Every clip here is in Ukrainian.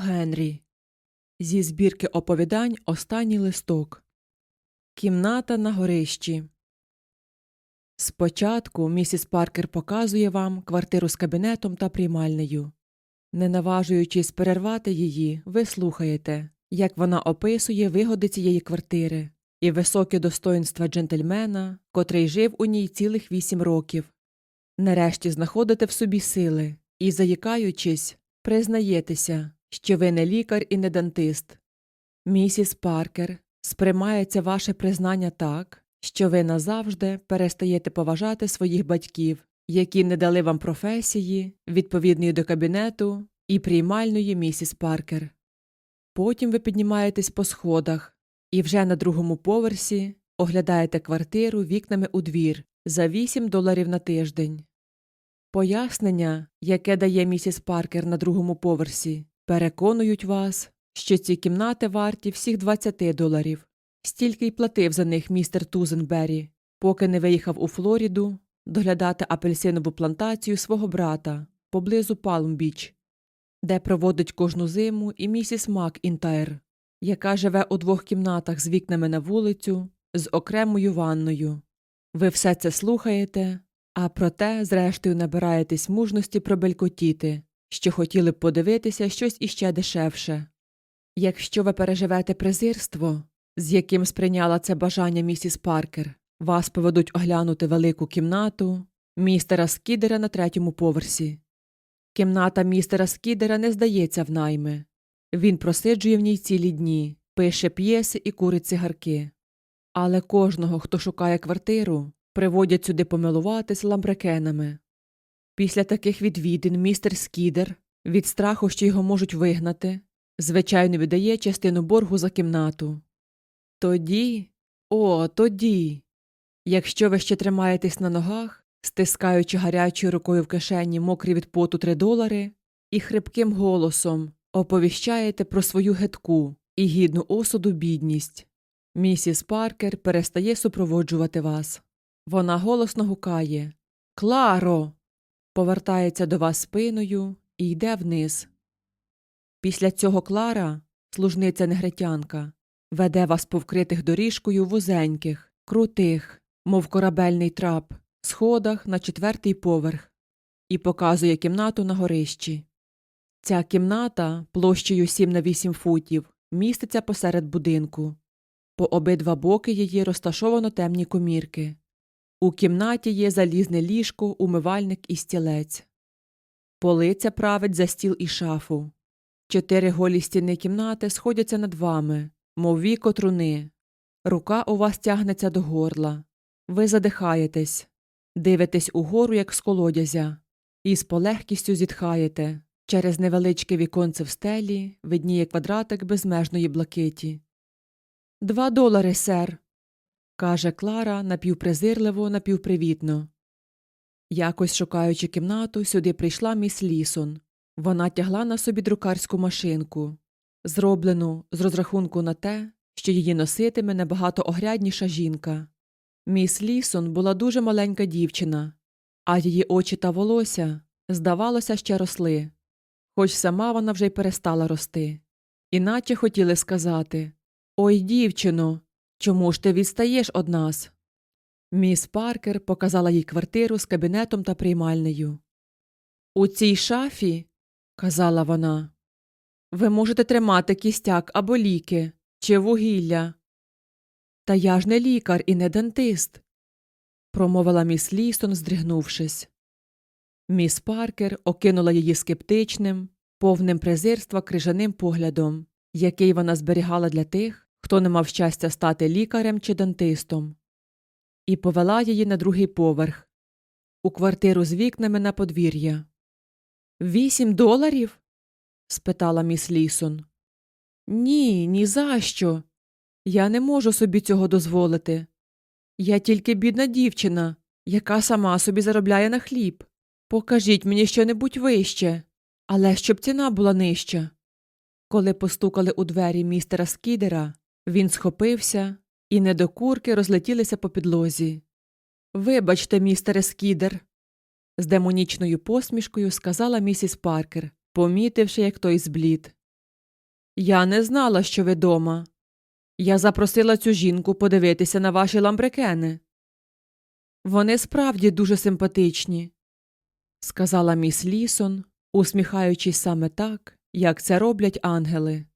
Генрі. Зі збірки оповідань Останній листок. Кімната на горищі. Спочатку місіс Паркер показує вам квартиру з кабінетом та приймальнею. Не наважуючись перервати її, ви слухаєте, як вона описує вигоди цієї квартири і високі достоинства джентльмена, котрий жив у ній цілих вісім років. Нарешті знаходите в собі сили і, заїкаючись, признаєтеся, що ви не лікар і не дантист. Місіс Паркер, сприймається ваше признання так, що ви назавжди перестаєте поважати своїх батьків, які не дали вам професії, відповідної до кабінету і приймальної місіс Паркер. Потім ви піднімаєтесь по сходах і вже на другому поверсі оглядаєте квартиру вікнами у двір за 8 доларів на тиждень. Пояснення, яке дає місіс Паркер на другому поверсі, переконують вас, що ці кімнати варті всіх 20 доларів. Стільки й платив за них містер Тузенбері, поки не виїхав у Флориду доглядати апельсинову плантацію свого брата поблизу Палм-Біч, де проводить кожну зиму і місіс МакІнтайр, яка живе у двох кімнатах з вікнами на вулицю, з окремою ванною. Ви все це слухаєте, а проте, зрештою, набираєтесь мужності пробелькотіти, що хотіли б подивитися щось іще дешевше. Якщо ви переживете презирство, з яким сприйняла це бажання місіс Паркер, вас поведуть оглянути велику кімнату містера Скідера на третьому поверсі. Кімната містера Скідера не здається в найми. Він просиджує в ній цілі дні, пише п'єси і курить цигарки. Але кожного, хто шукає квартиру, приводять сюди помилуватись ламбрекенами. Після таких відвідин містер Скідер, від страху, що його можуть вигнати, звичайно віддає частину боргу за кімнату. Тоді, о, тоді, якщо ви ще тримаєтесь на ногах, стискаючи гарячою рукою в кишені мокрі від поту три долари, і хрипким голосом оповіщаєте про свою гидку і гідну осуду бідність. Місіс Паркер перестає супроводжувати вас. Вона голосно гукає Кларо. Повертається до вас спиною і йде вниз. Після цього Клара, служниця негритянка, веде вас по вкритих доріжкою вузеньких, крутих, мов корабельний трап, сходах на четвертий поверх і показує кімнату на горищі. Ця кімната площею 7 на 8 футів міститься посеред будинку. По обидва боки її розташовано темні комірки. У кімнаті є залізне ліжко, умивальник і стілець. Полиця править за стіл і шафу. Чотири голі стіни кімнати сходяться над вами, мов віко труни. Рука у вас тягнеться до горла. Ви задихаєтесь, дивитесь угору, як з колодязя, і з полегкістю зітхаєте. Через невеличке віконце в стелі видніє квадратик безмежної блакиті. Два долари, сер, каже Клара напівпрезирливо, напівпривітно. Якось шукаючи кімнату, сюди прийшла міс Лісон. Вона тягла на собі друкарську машинку, зроблену з розрахунку на те, що її носитиме набагато огрядніша жінка. Міс Лісон була дуже маленька дівчина, а її очі та волосся, здавалося, ще росли, хоч сама вона вже й перестала рости. Іначе хотіли сказати Ой, дівчино, чому ж ти відстаєш од нас? Міс Паркер показала їй квартиру з кабінетом та приймальнею. У цій шафі, казала вона, ви можете тримати кістяк або ліки чи вугілля. Та я ж не лікар і не дантист, промовила міс Лісон, здригнувшись. Міс Паркер окинула її скептичним, повним презирства крижаним поглядом, який вона зберігала для тих, хто не мав щастя стати лікарем чи дантистом, і повела її на другий поверх у квартиру з вікнами на подвір'я. Вісім доларів? спитала міс Лісон. Ні, ні за що. Я не можу собі цього дозволити. Я тільки бідна дівчина, яка сама собі заробляє на хліб. Покажіть мені щонебудь вище, але щоб ціна була нижча. Коли постукали у двері містера Скідера, він схопився, і недокурки розлетілися по підлозі. Вибачте, містере Скідер, з демонічною посмішкою сказала місіс Паркер, помітивши, як той зблід. Я не знала, що ви дома. Я запросила цю жінку подивитися на ваші ламбрекени. Вони справді дуже симпатичні, сказала міс Лісон, усміхаючись саме так, як це роблять ангели.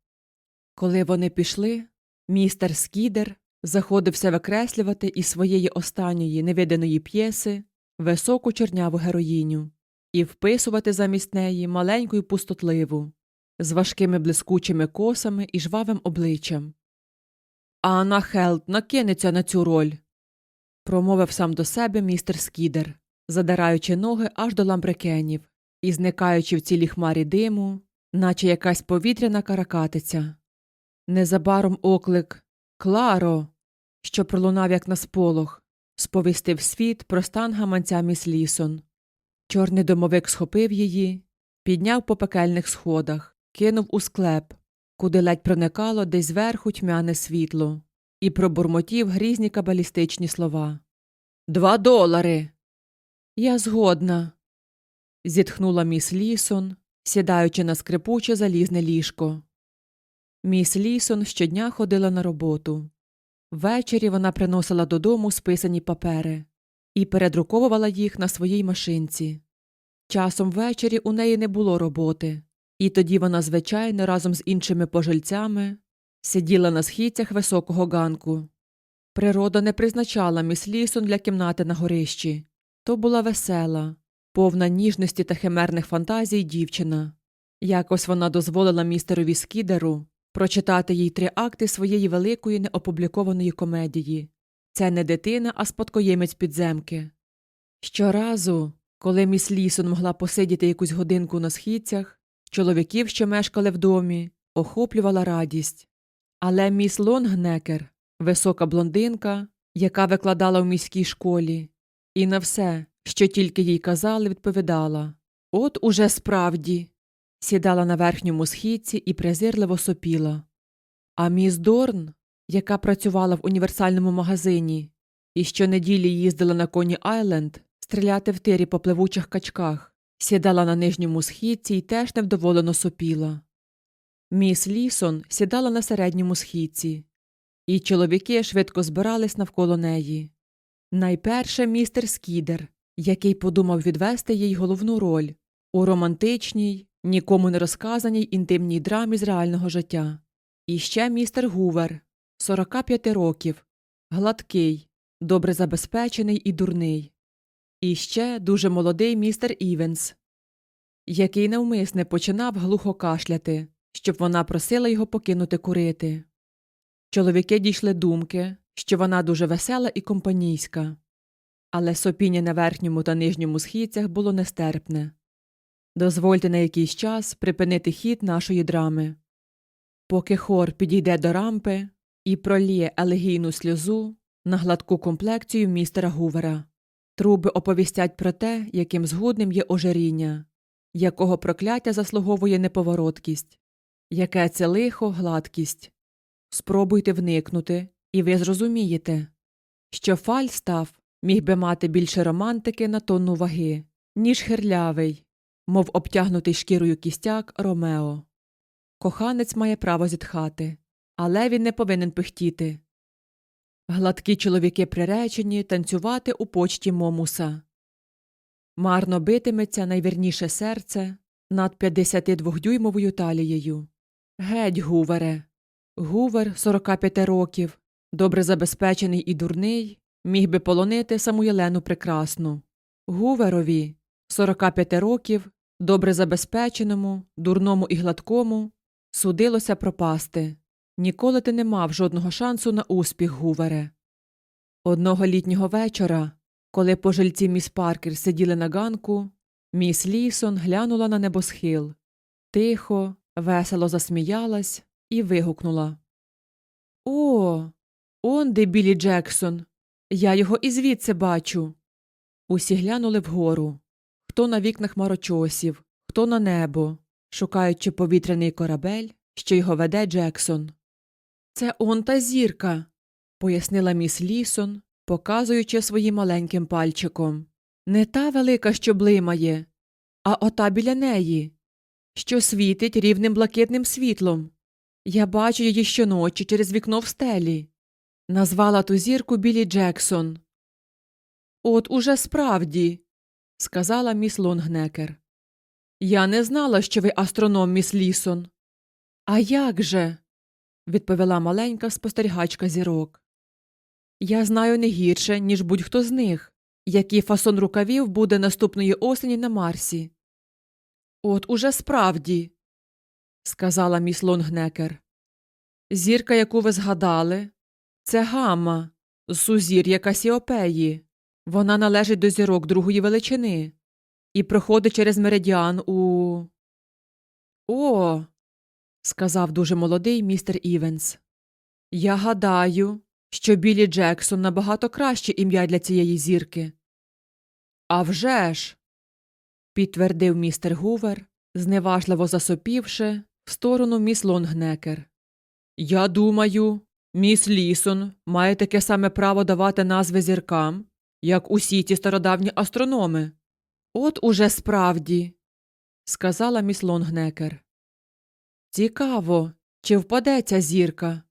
Коли вони пішли, містер Скідер заходився викреслювати із своєї останньої невиданої п'єси високу чорняву героїню і вписувати замість неї маленьку й пустотливу, з важкими блискучими косами і жвавим обличчям. Анна Хелт накинеться на цю роль, промовив сам до себе містер Скідер, задираючи ноги аж до ламбрекенів і зникаючи в цілій хмарі диму, наче якась повітряна каракатиця. Незабаром оклик Кларо, що пролунав як на сполох, сповістив світ про стан гаманця міс Лісон. Чорний домовик схопив її, підняв по пекельних сходах, кинув у склеп, куди ледь проникало десь зверху тьмяне світло, і пробурмотів грізні кабалістичні слова. Два долари. Я згодна. зітхнула міс Лісон, сідаючи на скрипуче залізне ліжко. Міс Лісон щодня ходила на роботу. Ввечері вона приносила додому списані папери і передруковувала їх на своїй машинці. Часом ввечері у неї не було роботи, і тоді вона, звичайно, разом з іншими пожильцями сиділа на східцях високого ганку. Природа не призначала міс Лісон для кімнати на горищі. То була весела, повна ніжності та химерних фантазій дівчина. Якось вона дозволила містерові Скідеру прочитати їй три акти своєї великої неопублікованої комедії. Це не дитина, а спадкоємець підземки. Щоразу, коли міс Лісон могла посидіти якусь годинку на східцях, чоловіків, що мешкали в домі, охоплювала радість. Але міс Лонгнекер, висока блондинка, яка викладала в міській школі, і на все, що тільки їй казали, відповідала От уже справді. Сідала на верхньому східці і презирливо сопіла. А міс Дорн, яка працювала в універсальному магазині і щонеділі їздила на коні Айленд стріляти в тирі по пливучих качках, сідала на нижньому східці і теж невдоволено сопіла. Міс Лісон сідала на середньому східці, і чоловіки швидко збирались навколо неї. Найперше містер Скідер, який подумав відвести їй головну роль у романтичній, нікому не розказаній інтимній драмі з реального життя. І ще містер Гувер, 45 років, гладкий, добре забезпечений і дурний. І ще дуже молодий містер Івенс, який навмисне починав глухо кашляти, щоб вона просила його покинути курити. Чоловіки дійшли думки, що вона дуже весела і компанійська, але сопіння на верхньому та нижньому східцях було нестерпне. Дозвольте на якийсь час припинити хід нашої драми. Поки хор підійде до рампи і проліє елегійну сльозу на гладку комплекцію містера Гувера, труби оповістять про те, яким згодним є ожиріння, якого прокляття заслуговує неповороткість, яке це лихо гладкість. Спробуйте вникнути, і ви зрозумієте, що Фальстаф міг би мати більше романтики на тонну ваги, ніж хирлявий, мов обтягнутий шкірою кістяк Ромео. Коханець має право зітхати, але він не повинен пихтіти. Гладкі чоловіки приречені танцювати у почті момуса. Марно битиметься найвірніше серце над 52-дюймовою талією. Геть, Гувере. Гувер 45 років, добре забезпечений і дурний, міг би полонити саму Єлену Прекрасну. Гуверові 45 років, добре забезпеченому, дурному і гладкому, судилося пропасти. Ніколи ти не мав жодного шансу на успіх, Гувере. Одного літнього вечора, коли пожильці міс Паркер сиділи на ганку, міс Лісон глянула на небосхил. Тихо, весело засміялась і вигукнула О, он де Білі Джексон. Я його і звідси бачу. Усі глянули вгору хто на вікнах марочосів, хто на небо, шукаючи повітряний корабель, що його веде Джексон. Це он та зірка, пояснила міс Лісон, показуючи своїм маленьким пальчиком. Не та велика, що блимає, а ота біля неї, що світить рівним блакитним світлом. Я бачу її щоночі через вікно в стелі. Назвала ту зірку Білі Джексон. От уже справді, сказала міс Лонгнекер. Я не знала, що ви астроном, міс Лісон. А як же? відповіла маленька спостерігачка зірок. Я знаю не гірше, ніж будь-хто з них, який фасон рукавів буде наступної осені на Марсі. От уже справді, сказала міс Лонгнекер. Зірка, яку ви згадали, це гамма сузір'я Касіопеї. Вона належить до зірок другої величини і проходить через меридіан у. О. сказав дуже молодий містер Івенс. Я гадаю, що Білі Джексон набагато краще ім'я для цієї зірки. «А вже ж!» – підтвердив містер Гувер, зневажливо засопівши в сторону міс Лонгнекер. Я думаю, міс Лісон має таке саме право давати назви зіркам, як усі ті стародавні астрономи. От уже справді, сказала міс Лонгнекер. Цікаво, чи впаде ця зірка,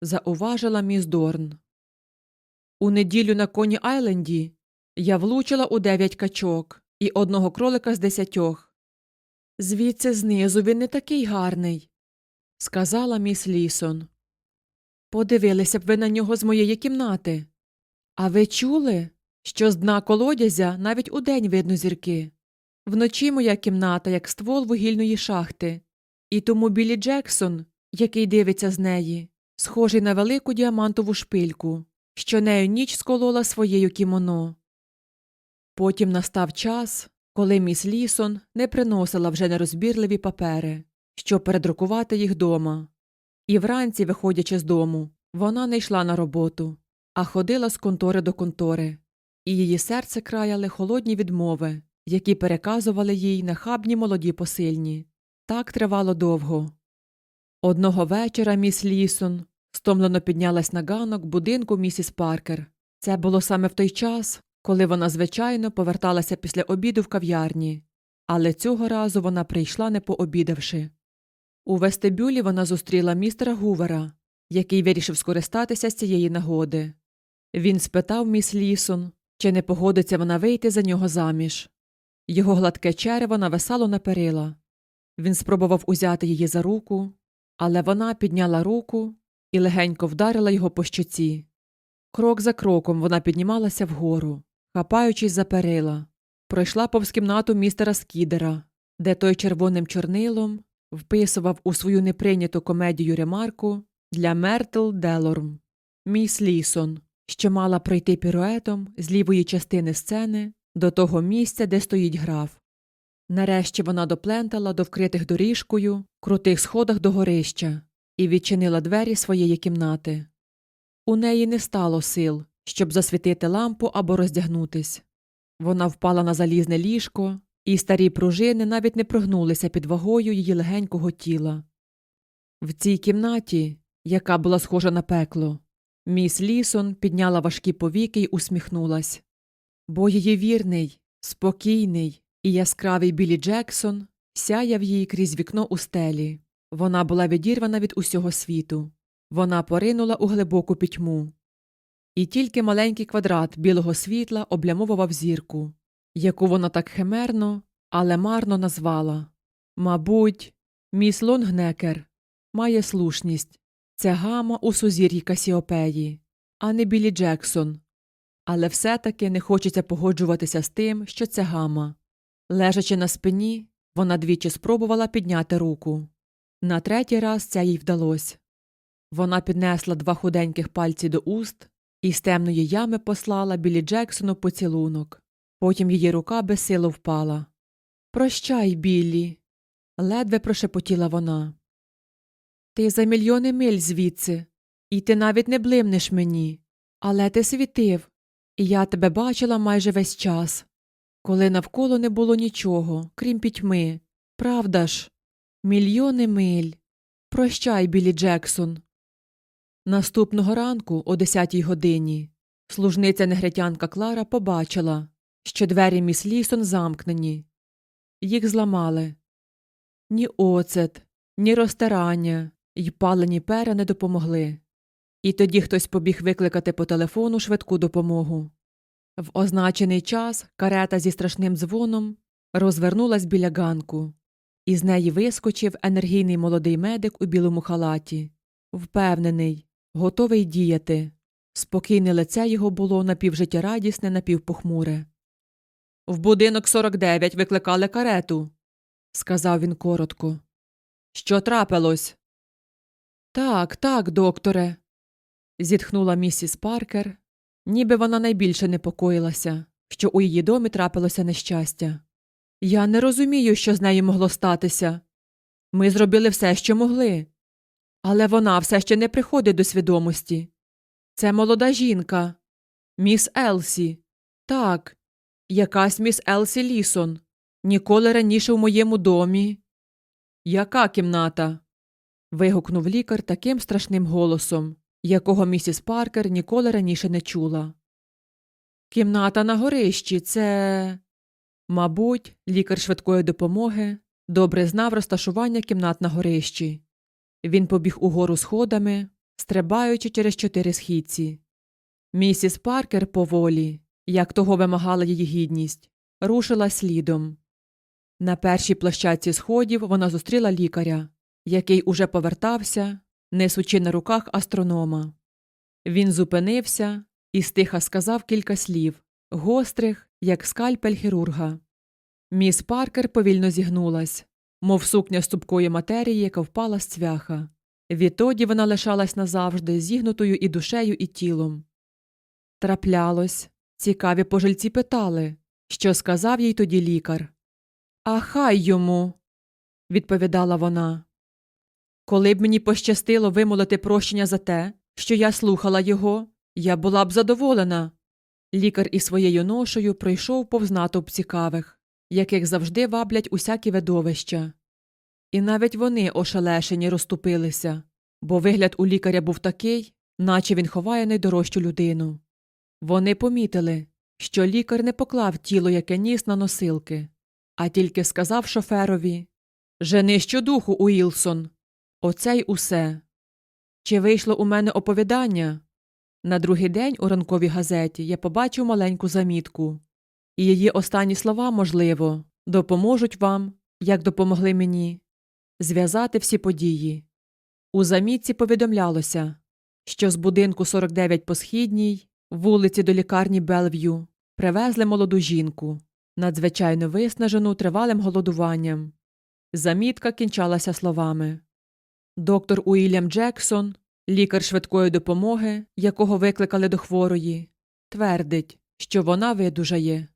зауважила міс Дорн. У неділю на коні Айленді я влучила у дев'ять качок і одного кролика з десятьох. Звідси знизу він не такий гарний, сказала міс Лісон. Подивилися б ви на нього з моєї кімнати. А ви чули, що з дна колодязя навіть удень видно зірки? Вночі моя кімната, як ствол вугільної шахти, і тому Білі Джексон, який дивиться з неї, схожий на велику діамантову шпильку, що нею ніч сколола своєю кімоно. Потім настав час, коли міс Лісон не приносила вже нерозбірливі папери, щоб передрукувати їх дома. І вранці, виходячи з дому, вона не йшла на роботу, а ходила з контори до контори, і її серце краяли холодні відмови, які переказували їй нахабні молоді посильні. Так тривало довго. Одного вечора міс Лісон стомлено піднялась на ганок будинку місіс Паркер. Це було саме в той час, коли вона, звичайно, поверталася після обіду в кав'ярні, але цього разу вона прийшла не пообідавши. У вестибюлі вона зустріла містера Гувера, який вирішив скористатися з цієї нагоди. Він спитав міс Лісон, чи не погодиться вона вийти за нього заміж. Його гладке черево нависало на перила. Він спробував узяти її за руку, але вона підняла руку і легенько вдарила його по щоці. Крок за кроком вона піднімалася вгору, хапаючись за перила, пройшла повз кімнату містера Скідера, де той червоним чорнилом вписував у свою неприйняту комедію ремарку для Мертл Делорм, міс Лісон, що мала пройти піруетом з лівої частини сцени до того місця, де стоїть граф. Нарешті вона доплентала до вкритих доріжкою крутих сходах до горища і відчинила двері своєї кімнати. У неї не стало сил, щоб засвітити лампу або роздягнутись. Вона впала на залізне ліжко, і старі пружини навіть не прогнулися під вагою її легенького тіла. В цій кімнаті, яка була схожа на пекло, міс Лісон підняла важкі повіки й усміхнулась. Бо її вірний, спокійний і яскравий Білі Джексон сяяв їй крізь вікно у стелі. Вона була відірвана від усього світу. Вона поринула у глибоку пітьму. І тільки маленький квадрат білого світла облямовував зірку, яку вона так химерно, але марно назвала. Мабуть, міс Лонгнекер має слушність це гама у сузір'ї Касіопеї, а не Білі Джексон. Але все таки не хочеться погоджуватися з тим, що це гама. Лежачи на спині, вона двічі спробувала підняти руку. На третій раз це їй вдалося. Вона піднесла два худеньких пальці до уст і з темної ями послала білі Джексону поцілунок. Потім її рука безсило впала. Прощай, Біллі. ледве прошепотіла вона. Ти за мільйони миль звідси, і ти навіть не блимнеш мені. Але ти світив, і я тебе бачила майже весь час, коли навколо не було нічого, крім пітьми. Правда ж? Мільйони миль. Прощай, Білі Джексон. Наступного ранку, о десятій годині, служниця негритянка Клара побачила, що двері міс Лісон замкнені. Їх зламали. Ні оцет, ні розтирання, й палені пера не допомогли. І тоді хтось побіг викликати по телефону швидку допомогу. В означений час карета зі страшним дзвоном розвернулась біля ганку. Із неї вискочив енергійний молодий медик у білому халаті, впевнений, готовий діяти. Спокійне лице його було напівжиттєрадісне, напівпохмуре. В будинок 49 викликали карету, сказав він коротко. Що трапилось? Так, так, докторе. зітхнула місіс Паркер, ніби вона найбільше непокоїлася, що у її домі трапилося нещастя. Я не розумію, що з нею могло статися. Ми зробили все, що могли. Але вона все ще не приходить до свідомості. Це молода жінка. Міс Елсі. Так, якась міс Елсі Лісон. Ніколи раніше в моєму домі. Яка кімната? Вигукнув лікар таким страшним голосом, якого місіс Паркер ніколи раніше не чула. Кімната на горищі це. Мабуть, лікар швидкої допомоги добре знав розташування кімнат на горищі. Він побіг угору сходами, стрибаючи через чотири східці. Місіс Паркер поволі, як того вимагала її гідність, рушила слідом. На першій площадці сходів вона зустріла лікаря, який уже повертався, несучи на руках астронома. Він зупинився і стиха сказав кілька слів, гострих, як скальпель хірурга. Міс Паркер повільно зігнулась, мов сукня з матерії, яка впала з цвяха. Відтоді вона лишалась назавжди зігнутою і душею, і тілом. Траплялось. Цікаві пожильці питали, що сказав їй тоді лікар. А хай йому, відповідала вона. Коли б мені пощастило вимолити прощення за те, що я слухала його, я була б задоволена. Лікар із своєю ношею пройшов повз натовп цікавих, яких завжди ваблять усякі видовища. І навіть вони ошелешені розступилися, бо вигляд у лікаря був такий, наче він ховає найдорожчу людину. Вони помітили, що лікар не поклав тіло, яке ніс на носилки, а тільки сказав шоферові Жени щодуху, Уілсон. Оце й усе. Чи вийшло у мене оповідання? На другий день у ранковій газеті я побачив маленьку замітку, і її останні слова, можливо, допоможуть вам, як допомогли мені, зв'язати всі події. У замітці повідомлялося, що з будинку 49 по східній, вулиці до лікарні Белв'ю, привезли молоду жінку, надзвичайно виснажену тривалим голодуванням. Замітка кінчалася словами Доктор Уільям Джексон, лікар швидкої допомоги, якого викликали до хворої, твердить, що вона видужає.